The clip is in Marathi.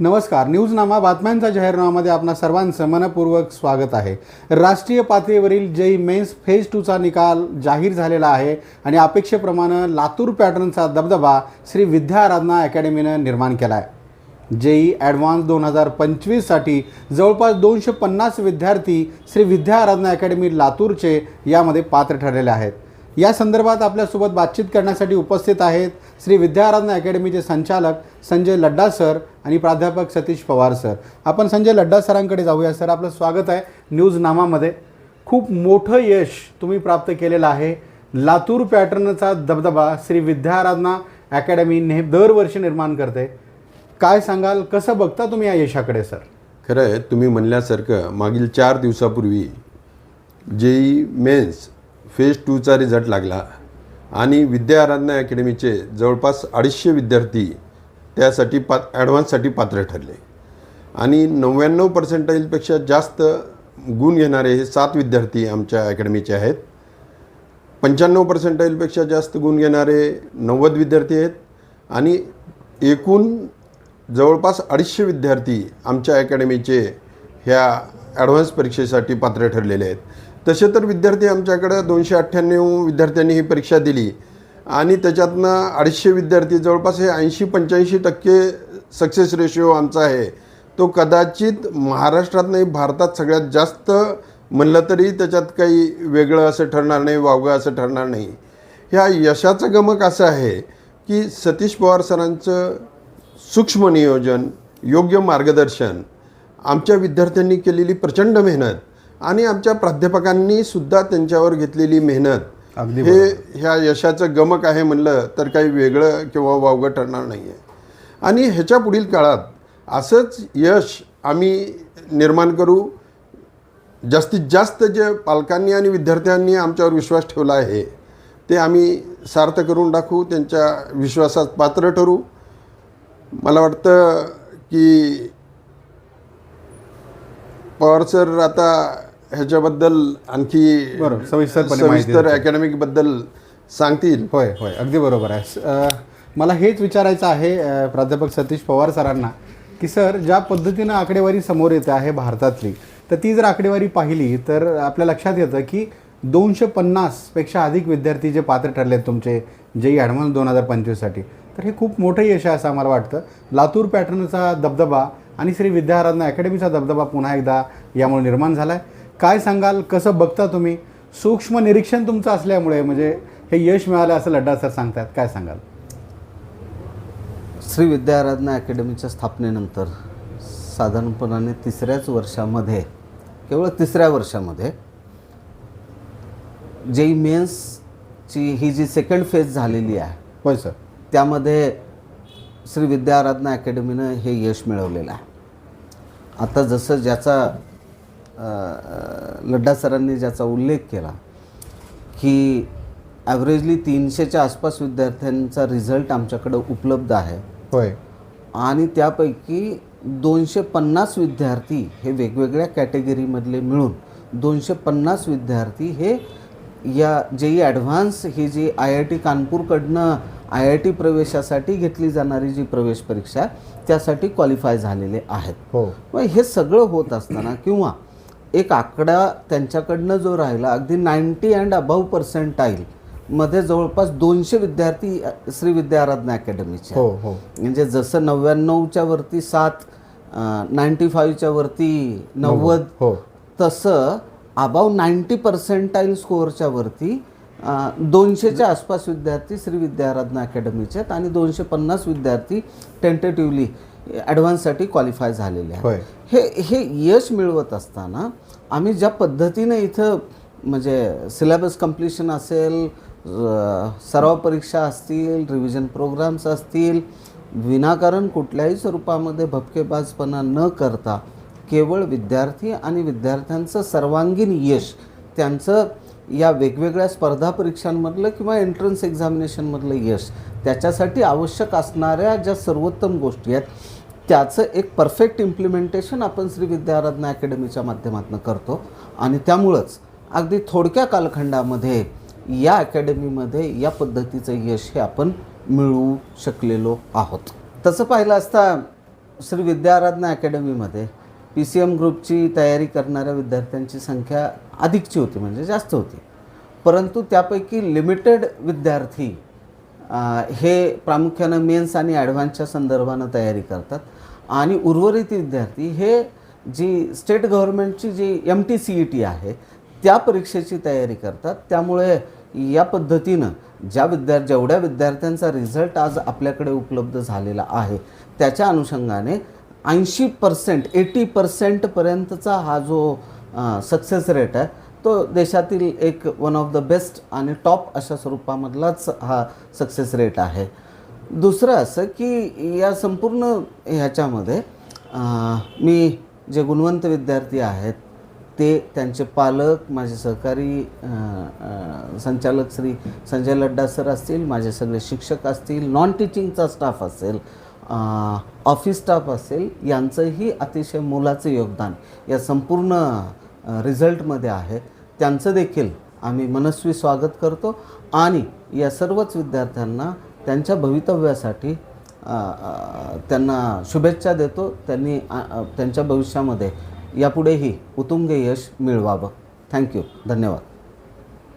नमस्कार. न्यूजनामा बातम्यांचा जाहीरनामामध्ये आपणा सर्वांचं मनपूर्वक स्वागत आहे. राष्ट्रीय पातळीवरील जई मेन्स फेज टूचा निकाल जाहीर झालेला आहे आणि अपेक्षेप्रमाणे लातूर पॅटर्नचा दबदबा श्री विद्या आराधना अकॅडमीनं निर्माण केला आहे जेई ॲडव्हान्स दोन हजार पंचवीससाठी जवळपास दोनशे पन्नास विद्यार्थी श्री विद्या आराधना अकॅडमी लातूरचे यामध्ये पात्र ठरलेले आहेत. या संदर्भात आपल्यासोबत बातचीत करण्यासाठी उपस्थित आहेत श्री विद्याराधना अकॅडमीचे संचालक संजय लड्डा सर आणि प्राध्यापक सतीश पवार सर. आपण संजय लड्डा सरांकडे जाऊया. सर आपलं स्वागत आहे न्यूज नामामध्ये. खूप मोठं यश तुम्ही प्राप्त केलेलं आहे. लातूर पॅटर्नचा दबदबा श्री विद्याराधना अकॅडमी नेह दरवर्षी निर्माण करते. काय सांगाल? कसं बघता तुम्ही या यशाकडे सर? खरं आहे तुम्ही म्हणल्यासारखं मागील चार दिवसापूर्वी जेई मेन्स फेज टूचा रिझल्ट लागला. आणि विद्या आराधना अकॅडमीचे जवळपास अडीचशे विद्यार्थी त्यासाठी पा ॲडव्हान्ससाठी पात्र ठरले. आणि नव्याण्णव पर्सेंटाईलपेक्षा जास्त गुण घेणारे हे सात विद्यार्थी आमच्या अकॅडमीचे आहेत. पंच्याण्णव पर्सेंटाईलपेक्षा जास्त गुण घेणारे नव्वद विद्यार्थी आहेत. आणि एकूण जवळपास अडीचशे विद्यार्थी आमच्या अकॅडमीचे ह्या ॲडव्हान्स परीक्षेसाठी पात्र ठरलेले आहेत. तसे तर विद्यार्थी आमच्याकडं दोनशे अठ्ठ्याण्णव विद्यार्थ्यांनी ही परीक्षा दिली. आणि त्याच्यातनं अडीचशे विद्यार्थी जवळपास हे ऐंशी पंच्याऐंशी टक्के सक्सेस रेशिओ आमचा आहे. तो कदाचित महाराष्ट्रात नाही भारतात सगळ्यात जास्त म्हणलं तरी त्याच्यात काही वेगळं असं ठरणार नाही वावगं असं ठरणार नाही. ह्या यशाचं गमक असं आहे की सतीश पवार सरांचं सूक्ष्म नियोजन योग्य मार्गदर्शन आमच्या विद्यार्थ्यांनी केलेली प्रचंड मेहनत आणि आमच्या प्राध्यापकांनी सुद्धा त्यांच्यावर घेतलेली मेहनत. हे ह्या यशाचं गमक आहे म्हणलं तर काही वेगळं किंवा वावगं ठरणार नाही आहे आणि ह्याच्या पुढील काळात असंच यश आम्ही निर्माण करू. जास्तीत जास्त जे पालकांनी आणि विद्यार्थ्यांनी आमच्यावर विश्वास ठेवला आहे ते आम्ही सार्थ करून टाकू त्यांच्या विश्वासात पात्र ठरू. मला वाटतं की पवार सर आता ह्याच्याबद्दल आणखी बरोबर, सविस्तरपणे माहिती सविस्तर देतील. अकॅडमिकबद्दल सांगतील. होय होय अगदी बरोबर आहे. अ, मला हेच विचारायचं आहे अ, प्राध्यापक सतीश पवार सरांना की सर ज्या पद्धतीनं आकडेवारी समोर येते आहे भारतातली तर ती जर आकडेवारी पाहिली तर आपल्या लक्षात येतं की दोनशे पन्नासपेक्षा अधिक विद्यार्थी जे पात्र ठरले आहेत तुमचे जेई ॲडव्हान्स दोन हजार पंचवीससाठी तर हे खूप मोठं यश आहे असं आम्हाला वाटतं. लातूर पॅटर्नचा दबदबा आणि श्री विद्या आराधना अकॅडमीचा दबदबा पुन्हा एकदा यामुळे निर्माण झाला आहे काय सांगाल? कसं बघता तुम्ही? सूक्ष्म निरीक्षण तुमचं असल्यामुळे म्हणजे हे यश मिळालं असं लड्डा सर सांगतात. काय सांगाल? श्री विद्या आराधना अकॅडमीच्या स्थापनेनंतर साधारणपणाने तिसऱ्याच वर्षामध्ये केवळ तिसऱ्या वर्षामध्ये जेई मेन्सची ही जी सेकंड फेज झालेली आहे होय सर. त्यामध्ये श्री विद्या आराधना अकॅडमीनं हे यश मिळवलेलं आहे. आता जसं ज्याचा लड्डा सरांनी ज्याचा उल्लेख केला की ॲव्हरेजली तीनशेच्या आसपास विद्यार्थ्यांचा रिझल्ट आमच्याकडं उपलब्ध आहे. होय. आणि त्यापैकी दोनशे पन्नास विद्यार्थी हे वेगवेगळ्या कॅटेगरीमधले मिळून दोनशे पन्नास विद्यार्थी हे या जेई ॲडव्हान्स ही जी आय आय टी कानपूरकडनं आय आय टी प्रवेशासाठी घेतली जाणारी जी प्रवेश परीक्षा आहे, त्यासाठी क्वालिफाय झालेले आहेत. हो. मग हे सगळं होत असताना किंवा एक आकडा त्यांच्याकडनं जो राहिला अगदी नाईन्टी अँड अबाव पर्सेंटाईल मध्ये जवळपास दोनशे विद्यार्थी श्री विद्या आराधना अकॅडमीचे. हो हो म्हणजे जसं नव्याण्णवच्या वरती सात नाईन्टी फाईव्हच्या वरती नव्वद हो तसं अबाव नाईन्टी पर्सेंटाईल स्कोअरच्या वरती दोनशेच्या आसपास विद्यार्थी श्री विद्या आराधना अकॅडमीचे आहेत आणि दोनशे पन्नास विद्यार्थी टेंटेटिव्हली ॲडव्हान्ससाठी क्वालिफाय झालेले आहेत. हे हे यश मिळवत असताना आम्ही ज्या पद्धतीने इथं म्हणजे सिलेबस कम्प्लिशन असेल सराव परीक्षा असतील रिव्हिजन प्रोग्राम्स असतील विनाकारण कुठल्याही स्वरूपामध्ये भपकेबाजपणा न करता केवळ विद्यार्थी आणि विद्यार्थ्यांचं सर्वांगीण यश त्यांचं या वेगवेगळ्या स्पर्धा परीक्षांमधलं किंवा एंट्रन्स एक्झामिनेशनमधलं यश त्याच्यासाठी आवश्यक असणाऱ्या ज्या सर्वोत्तम गोष्टी आहेत त्याचं एक परफेक्ट इम्प्लिमेंटेशन आपण श्री विद्याराधना अकॅडमीच्या माध्यमातून करतो. आणि त्यामुळंच अगदी थोडक्या कालखंडामध्ये या अकॅडमीमध्ये या पद्धतीचं यश हे आपण मिळवू शकलेलो आहोत. तसं पाहिलं असता श्री विद्याराधना अकॅडमीमध्ये पी सी एम ग्रुपची तयारी करणाऱ्या विद्यार्थ्यांची संख्या अधिकची होती म्हणजे जास्त होती. परंतु त्यापैकी लिमिटेड विद्यार्थी हे प्रामुख्यानं मेन्स आणि ॲडव्हान्सच्या संदर्भानं तयारी करतात. आणि उर्वरित विद्यार्थी हे जी स्टेट गव्हर्नमेंटची जी M T C E T आहे त्या परीक्षेची तयारी करतात. त्यामुळे या पद्धतीनं ज्या विद्या जेवढ्या विद्यार्थ्यांचा रिझल्ट आज आपल्याकडे उपलब्ध झालेला आहे त्याच्या अनुषंगाने ऐंशी पर्सेंट एटी पर्सेंटपर्यंतचा हा जो सक्सेस रेट आहे तो देशातील एक वन ऑफ द बेस्ट आणि टॉप अशा स्वरूपामधलाच हा सक्सेस रेट आहे. दुसरं असं की या संपूर्ण ह्याच्यामध्ये मी जे गुणवंत विद्यार्थी आहेत ते त्यांचे पालक माझे सहकारी संचालक श्री संजय लड्डा सर असतील माझे सगळे शिक्षक असतील नॉन टीचिंगचा स्टाफ असेल ऑफिस स्टाफ असेल यांचंही अतिशय मोलाचं योगदान या संपूर्ण रिझल्टमध्ये आहे. त्यांचं देखील आम्ही मनस्वी स्वागत करतो आणि या सर्वच विद्यार्थ्यांना त्यांच्या भवितव्यासाठी त्यांना शुभेच्छा देतो. त्यांनी त्यांच्या भविष्यामध्ये यापुढेही उत्तुंग यश मिळवावं. थँक्यू धन्यवाद.